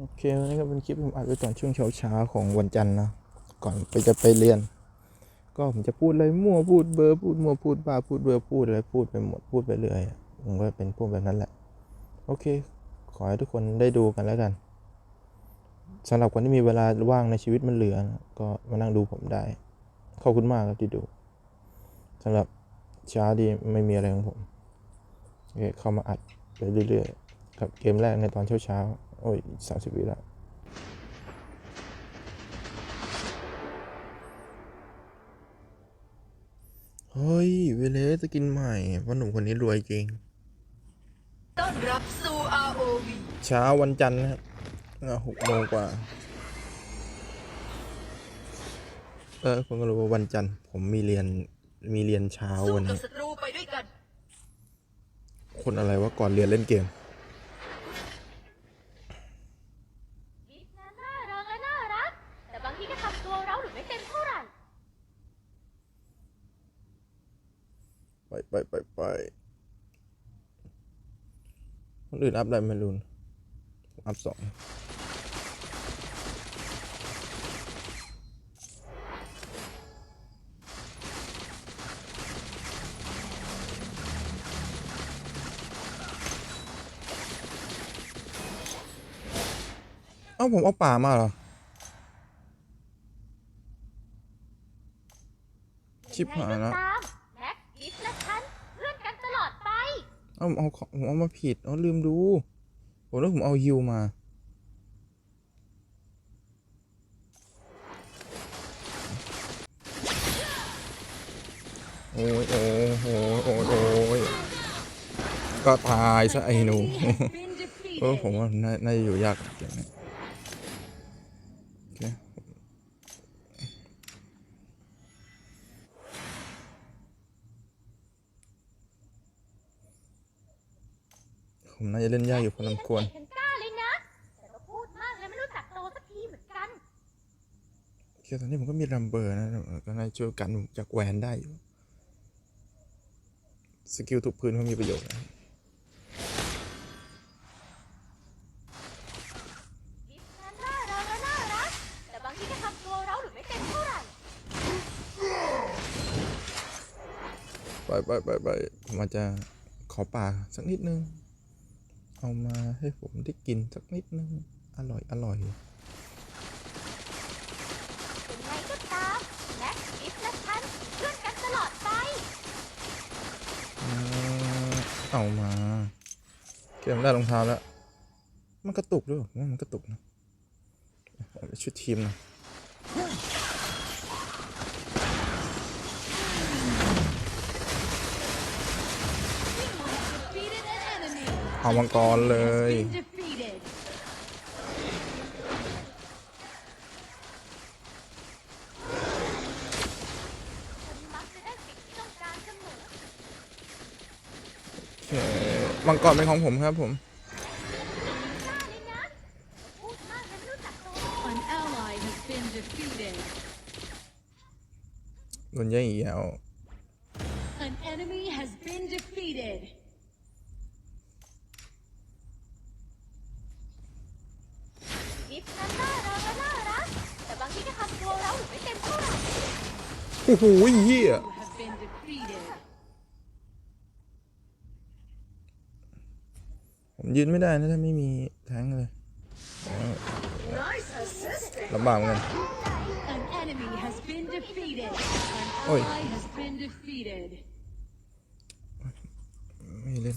โอเควันนี้ก็เป็นคลิปผมอัดไว้ตอนช่วงเช้าๆของวันจันทร์นะ ก่อนไปจะไปเรียน ก็ผมจะพูดอะไรมั่วพูดเบอร์พูดมั่วพูดบ้าพูดเบอร์พูดอะไรพูดไปหมดพูดไปเรื่อยผมก็เป็นพวกแบบนั้นแหละ โอเค ขอให้ทุกคนได้ดูกันแล้วกันสำหรับคนที่มีเวลาว่างในชีวิตมันเหลือนะก็มานั่งดูผมได้ ขอบคุณมากครับที่ดูสำหรับเช้าดีไม่มีอะไรของผมโอเคเข้ามาอัดไปเรื่อยๆกับเกมแรกในตอนเช้าเช้าๆ โอ้ยสามสิบวิแล้วเฮ้ย เวเลสจะกินใหม่เพราะหนุ่มคนนี้รวยจริง ต้อนรับสู่ ROV เช้าวันจันทร์นะครับอะหกโมงกว่า เออผมก็รู้ว่าวันจันทร์ ผมมีเรียนมีเรียนเช้าสู้วันกับนี้ ศัตรูไปด้วยกัน คนอะไรวะก่อนเรียนเล่นเกม ลิฟต์นั้นน่ารักและน่ารัก แต่บางทีก็ทำตัวเราหรือไม่เต็มเท่าไหร่ ไปไปไปคนอื่นอัพได้ไม่รู้นอัพสองเอ้าผมเอาป่ามาเหรอ ชิบหายแล้ว เอาเอาของผมเอามาผิดเอาลืมดู ผมแล้วผมเอาฮิวมา โอ้ยโอ้ยโอ้ยโอ้ยโอ้ยก็ตายซะไอ้หนู เออผมว่าน่าน่าจะอยู่ยากเกมนี้โอเค ผมน่าจะเล่นยากอยู่พอสมควรฉันกล้าเลยนะแต่ก็พูดมากเลยไม่รู้จักโตสักทีเหมือนกันโอเคตอนนี้ผมก็มีรัมเบอร์นะก็น่าจะช่วยกันผมจากแหวนได้อยู่สกิลทุกพื้นก็มีประโยชน์นะลิฟต์นั้นน่ารักและน่ารักแต่บางทีก็ทำตัวเราหรือไม่เต็มเท่าไหร่ไปไปไปไปผมอาจจะขอป่าสักนิดนึง เอามาให้ผมได้กินสักนิดนึง อร่อย อร่อยยังไงก็ตามแม็กลิฟต์และฉันเพื่อนกันตลอดไปอ่าเอามาเกมได้รองเท้าแล้ว มันกระตุกด้วยเหรอผมว่ามันกระตุกนะเอาไปชุดทีมหนะ เอามังกรเลยคนมักจะได้สิ่งที่ต้องการเสมอโอเคมังกรเป็นของผมครับผม กล้าเลยนะ พูดมากเลยไม่รู้จักโต An ally has been defeated โดนแย่งอีกแล้ว An enemy has been defeated ลิฟต์นั้นน่ารักและน่ารัก แต่บางทีก็ทำตัวเราหรือไม่เต็มเท่าไหร่ หเฮียผมยืนไม่ได้นะถ้าไม่มีแทงเลยลำบากเหมือนกันโอ้ยไม่เล่น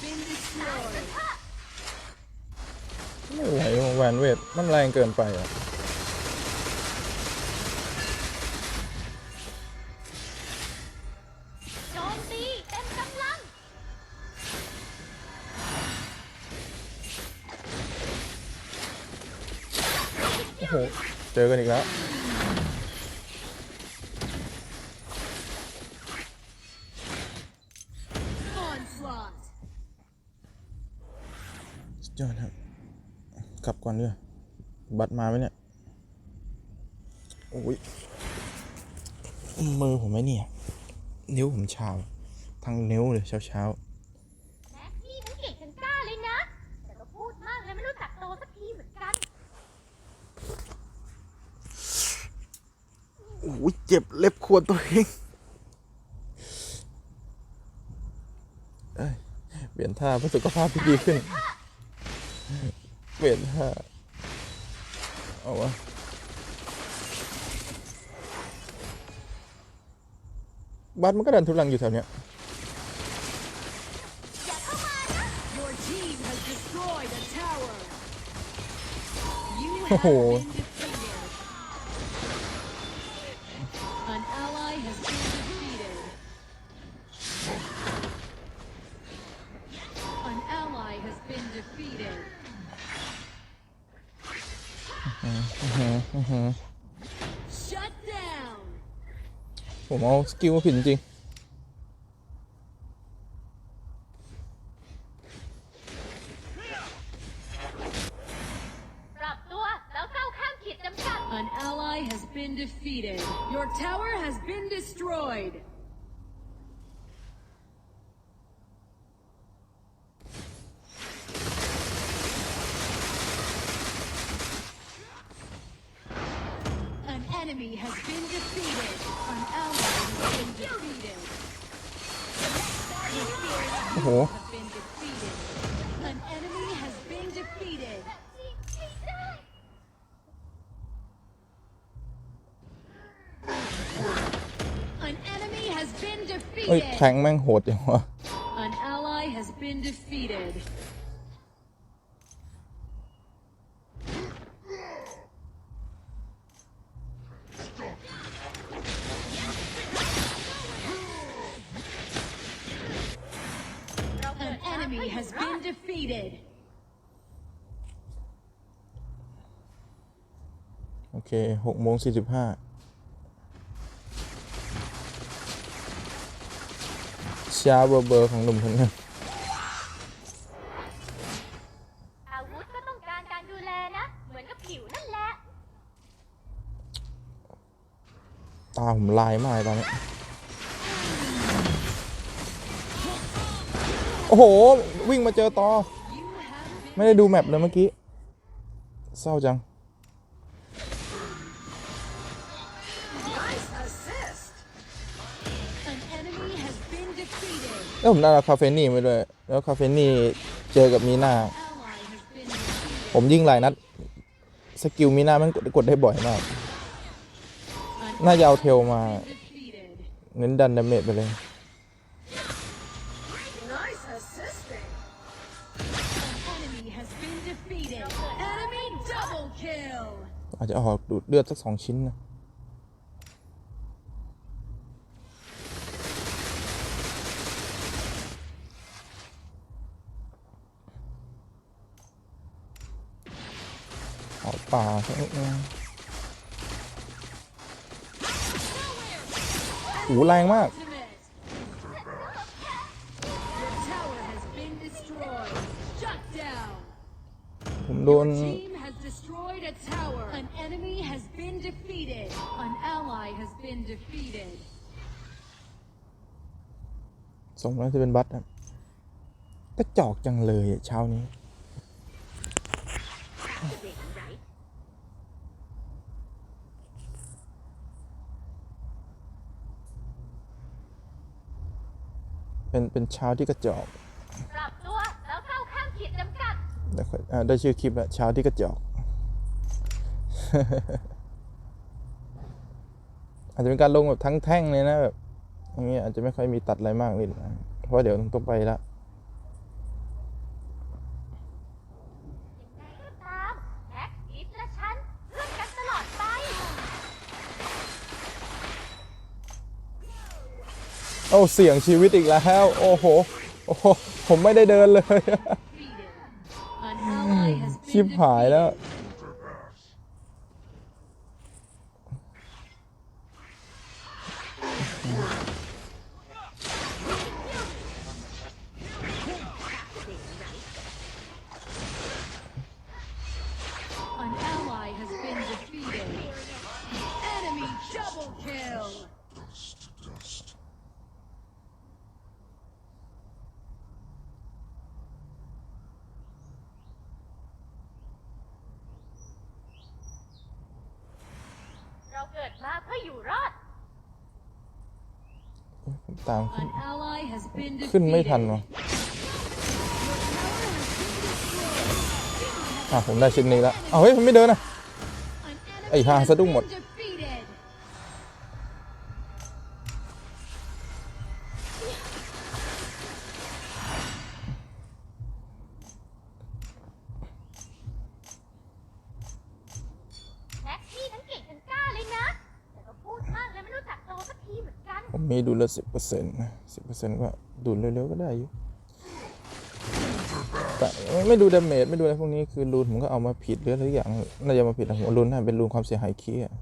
been defeated. Your tower has been destroyed. หวนเวทมันแรงเกินไปอะโจมตีเต็มกำลังโอ้โห เจอกันอีกแล้ว อนด้วยบัตรมาไหมเนี่ยโอ้ยมือผมไหมเนี่ย นิ้วผมชาทั้งนิ้วเลยเช้าเช้าแม็กซี่ทั้งเก่งทั้งกล้าเลยนะ แต่ก็พูดมากเลยไม่รู้จักโตสักทีเหมือนกันๆโอ้ยเจ็บเล็บขวดตัวเองเอ้ยเปลี่ยนท่าเพื่อสุขภาพที่ดีขึ้น เปลี่ยนท่าเอาวะบัตรมันก็ดันทุลังอยู่แถวเนี้ย Your team has destroyed ผมเอาสกิลมาผิดจริง ปรับตัวแล้วก้าวข้ามขีดจำกัด An ally has been defeated. Your tower has been destroyed. เอ้ย defeated. แทงแม่งโหดอย่างวะ An ally has been defeated. An enemy has been defeated. โอเคหกโมงสี่สิบห้า ช้าเบอร์เบอร์ของหนุ่มคนนึงอาวุธก็ต้องการการดูแลนะ เหมือนกับผิวนั่นแหละ ตาผมลายมากเลยตอนนี้ โอ้โห วิ่งมาเจอต่อ You have been ไม่ได้ดูแมปเลยเมื่อกี้ เศร้าจัง แล้วผมได้คาเฟนี่ไปด้วย แล้วคาเฟนี่เจอกับมีนาผมยิงหลายนัด สกิลมีนามันกดได้บ่อยมาก น่าจะเอาเทลมา เน้นดันดาเมจไปเลย อาจจะออกดูดเลือดสักสองชิ้นนะ ป่าสักนิดนึงโอ้โหแรงมาก Ultimate. Your tower has been destroyed. Shut down. ผมโดน Team has destroyed a tower. An enemy has been defeated. An ally has been defeated. ส่งแล้วจะเป็นบัตครับกระจอกจังเลยอะเช้านี้ เป็นเป็นเช้าที่กระจอกปรับตัวแล้วก้าวข้ามขีดจำกัดได้ค่อยอ่าได้ชื่อคลิปแล้วเช้าที่กระจอก อาจจะเป็นการลงแบบทั้งแท่งเลยนะแบบอย่างเงี้ยอาจจะไม่ค่อยมีตัดอะไรมากเลยนะเพราะว่าเดี๋ยวต้องไปละ ยังไงก็ตามแม็ โอ้เสี่ยงชีวิตอีกแล้ว โอ้โห โอ้โห ผมไม่ได้เดินเลย defeated. An ally has ชิบ been หายแล้ว An ally has been defeated. Enemy double kill. เรา เกิดมาเพื่ออยู่รอด ผมตามขึ้น An ally has been ขึ้นไม่ทัน defeated. วะอะผมได้ชิ้นนี้แล้วเอาเฮ้ยมันไม่เดินอะ An enemy ไอ้ห่า has สะดุ้งหมด been defeated. มมีดูดละสิบเปอร์เซ็นต์สิบเปอร์เซ็นต์ก็ดูดเร็วๆก็ได้อยู่แต่ไม่ดูดาเมจไม่ดูอะไรพวกนี้คือรูนผมก็เอามาผิดหรืออะไรอย่างน่าจะมาผิดอะหัวรูนน่าเป็นรูนความเสียหายคีย์อะ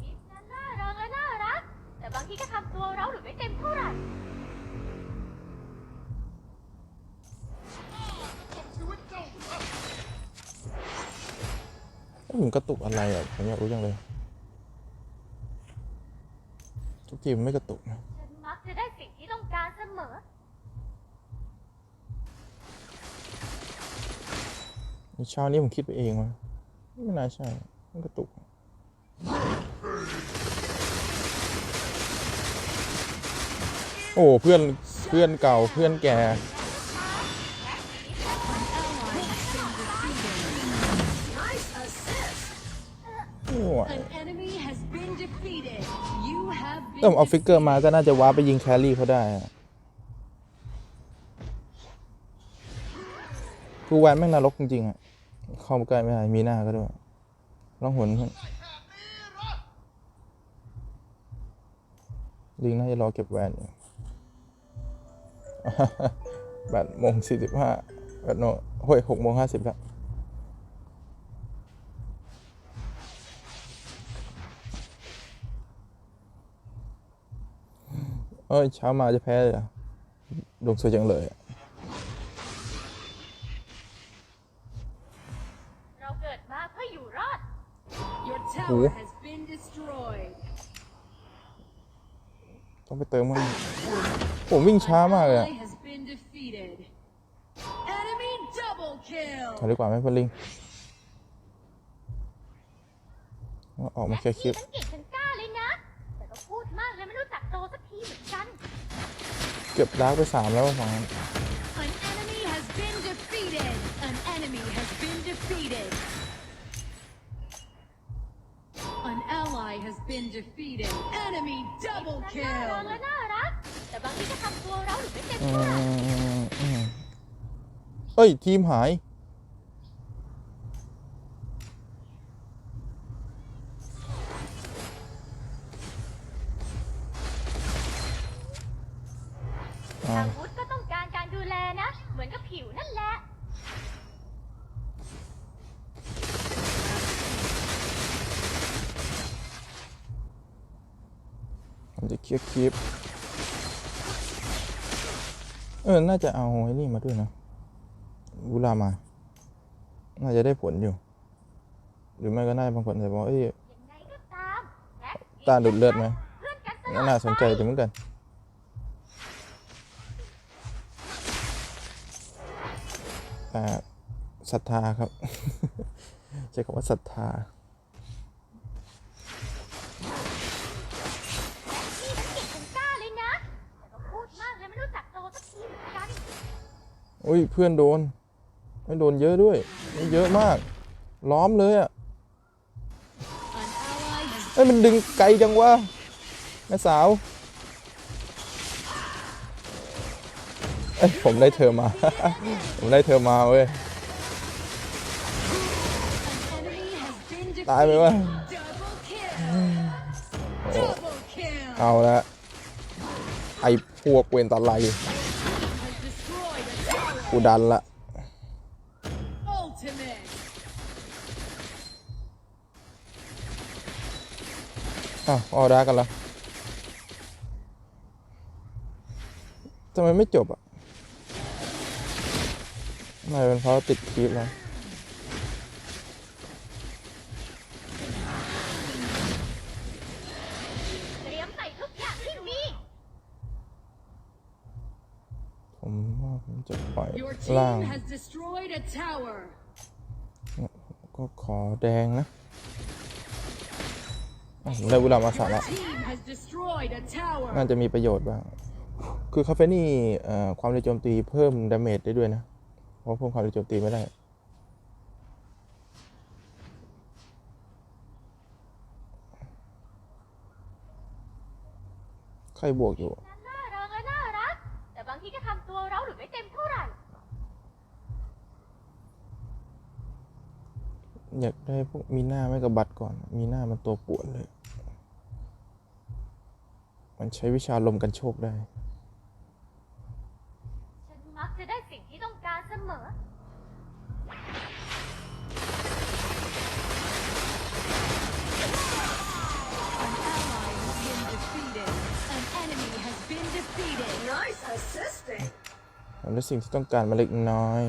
กิฟนั้นน่ารักและน่ารักแต่บางทีก็ทำตัวเราหรือไม่เต็มเท่าไหร่เอ้ยผมกระตุกอะไรอะผมอยากรู้จังเลย ทุกทีมันไม่กระตุกนะฉันมักจะได้สิ่งที่ต้องการเสมอ เช้านี้ผมคิดไปเองวะไม่น่าใช่ มันกระตุก โอ้เพื่อนเพื่อนเก่าเพื่อนแก่โอ้ย have ถ้าผมเอาฟิกเกอร์มาก็น่าจะว้าไปยิงแครี่เขาได้อะกูแวนแม่งนรกจริงๆอะเข้ามาใกล้ไม่ได้มีหน้าก็ด้วยร้องหนเพื่อนลิงน่าจะรอเก็บแวนอยู่แปดโมงสี่สิบห้าแปดโนเฮ้ยหกโมงห้าสิบแล้ว เอ้ย เช้ามาจะแพ้เลยเหรอดวงสวยจังเลยอะเราเกิดมาเพื่ออยู่รอด Your tower has been destroyed. ต้องไปเติมมันผมวิ่งช้ามากเลย An อะ ally has been defeated. Enemy double kill. ถอยดีกว่าไหมเพื่อนลิงว่าออกมาแค่คลิปทั้งเก่งทั้งกล้าเลยนะ แต่ก็พูดมากเลยไม่รู้จักโตสักทีเหมือนกัน เก็บดาร์กไปสามแล้วฝั่งนั้น An enemy has been defeated. An enemy has been defeated. An ally has been defeated. Enemy double น่ารัก kill. และน่ารัก แต่บางทีก็ทำตัวเราหรือไม่เต็มอืเท่าไหร่มอืมเอ้ย ทีมหาย อ้า ทาว งวุธก็ต้องการการดูแลนะ เหมือนกับผิวนั่นแหละ ผมจะเคลียร์คลิปเออ น่าจะเอาไอ้นี่มาด้วยนะวุลามา น่าจะได้ผลอยู่ หรือไม่ก็น่าบางคนจะบอกเอ้ยตามแม็กซ์ตาดูดเลือดไหมน่าสนใจดีเหมือนกันแต่ศรัทธาครับ ใช้คำว่าศรัทธา อุ้ยเพื่อนโดนไม่โดนเยอะด้วยไม่เยอะมาก ล้อมเลยอะ An ally has เอ้ยมันดึงไกลจังวะแม่สาวเอ้ยผมได้เธอมา ผมได้เธอมาเว้ย ตายไปวะเอาละไอ้พวกเวนตาไล กูดันละอ้าวออดากันละทำไมไม่จบอะน่าจะเป็นเพราะติดคลิปแล้ว เตรียมใส่ทุกอย่างที่มี ผมว่าผมจะปล่อย Your ล่าง team has destroyed a tower. ก็ขอแดงนะอะผมได้เวลามาสา Your ระ team has destroyed a tower. น่าจะมีประโยชน์บ้าง คือคาเฟนี่เอ่อความเร็วโจมตีเพิ่มดาเมจได้ด้วยนะ เพราะเพิ่มความเร็วโจมตีไม่ได้ใครบวกอยู่ น่ารักและน่ารัก แต่บางทีก็ทำตัวเราหรือไม่เต็มเท่าไหร่ อยากได้พวกมีหน้าไม่กับบัตรก่อน มีหน้ามันตัวปวดเลย มันใช้วิชาลมกันโชคได้ ฉันมักจะได้สิ่งที่ต้องการเสมอ An ally has been defeated. An enemy has been defeated. Nice assisting. ทำได้สิ่งที่ต้องการมาเล็กน้อย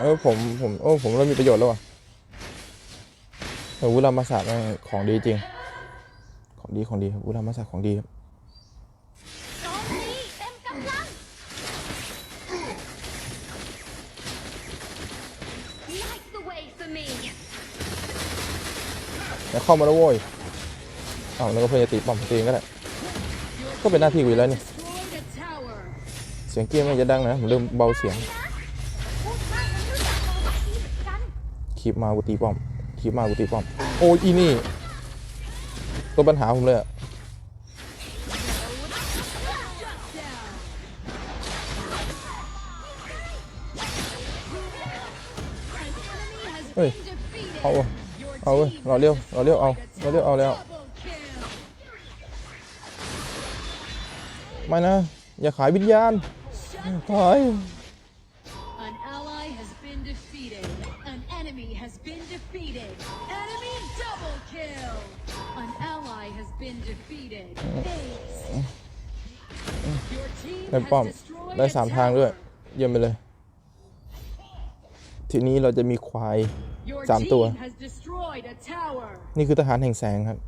เออผมผมโอ้ผมเริ่มมีประโยชน์แล้วว่ะออวุรามาศาสตร์ของดีจริง ของดีของดีครับวุรามาศาสตร์ของดีครับแล้วเข้ามาแล้วโว้ยอ้าวแล้วก็เพื่อนจะตีป้อมตีเองก็ได้ ก็เป็นหน้าที่กูแล้วนี่ เสียงเกี้ยไม่จะดังนะ ผมเริ่มเบาเสียง พูดมากมันรู้จักโตบักดีเหมือนกัน คลิปมากูตีป้อมคลิปมากูตีป้อม โอ้ยอีนี่ตัวปัญหาผมเลยอะเฮ้ย เอาเอาเว้ยเราเร็วเราเร็วเอาเราเร็วเอาแล้ว ไม่นะ อย่าขายวิญญาณ Shut ถอย Your team ได้ป้อมได้สามทางด้วย เยี่ยมไปเลย ทีนี้เราจะมีควายสามตัว นี่คือทหารแห่งแสงครับ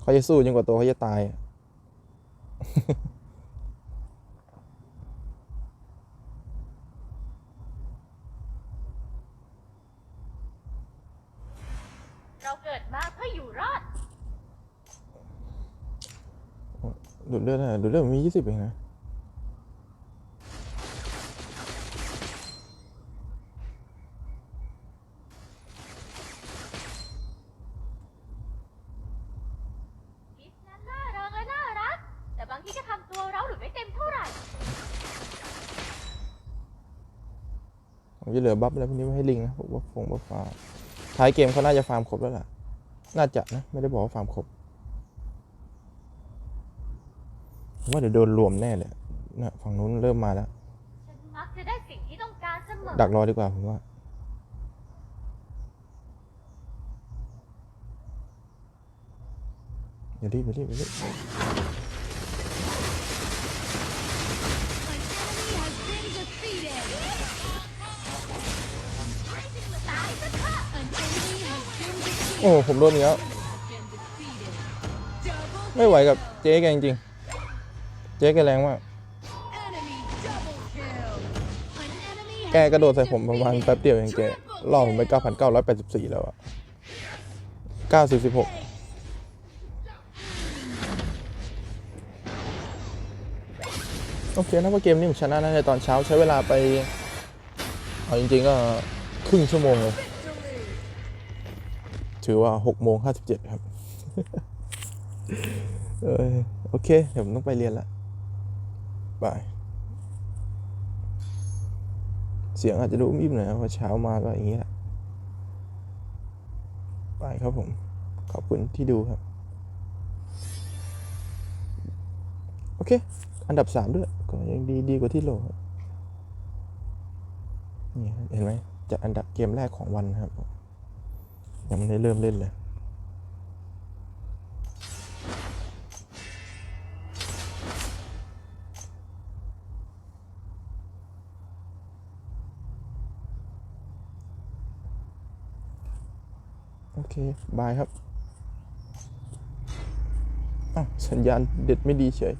เขาจะสู้จนกว่าตัวเขาจะตาย เราเกิดมาเพื่ออยู่รอด ดูดเลือดนะดูดเลือดมันมียี่สิบเองนะคิดนั้นน่ารักและน่ารัก แต่บางทีก็ทำตัวเราหรือไม่เต็มเท่าไหร่ ผมจะเหลือบัฟอะไรพวกนี้ไว้ให้ลิงนะพวกบัฟฟงบัฟฟ้าท้ายเกมเขาน่าจะฟาร์มครบแล้วล่ะ น่าจะนะ ไม่ได้บอกว่าฟาร์มครบผม ว่าเดี๋ยวโดนรวมแน่เลยนะฝั่งนู้นเริ่มมาแล้ว ฉันมักจะได้สิ่งที่ต้องการเสมอ ดักรอดีกว่าผมว่า อย่ารีบอย่ารีบอย่ารีบ An enemy has been defeated. ตายซะเถอะ An enemy has been defeated. โอ้ผมโดนอีกแล้ว Has been defeated. Double ไม่ไหวกับ kill. เจ๊แกจริงๆ เจ๊แกแรงมาก แกกระโดดใส่ผมประมาณแป๊บเดียวเองเจ๊ล่อผมไป 9,984 แล้วอะ946โอเคนะว่าเกมนี้ผมชนะนะในตอนเช้าใช้เวลาไป เอาจริงๆก็ครึ่งชั่วโมงเลย ถือว่าหกโมงห้าสิบเจ็ดครับเออโอเค เดี๋ยวผมต้องไปเรียนละ บายเสียงอาจจะดูอิ่มหน่อยเพราะเช้ามาก็อย่างนี้แหละบายครับผม ขอบคุณที่ดูครับ โอเค อันดับสามด้วย ก็ยังดีดีกว่าที่โหลครับนี่เห็นไหมจัดอันดับเกมแรกของวันนะครับ ยังไม่ได้เริ่มเล่นเลย เคบายครับ อะ สัญญาณเด็ดไม่ดีเฉย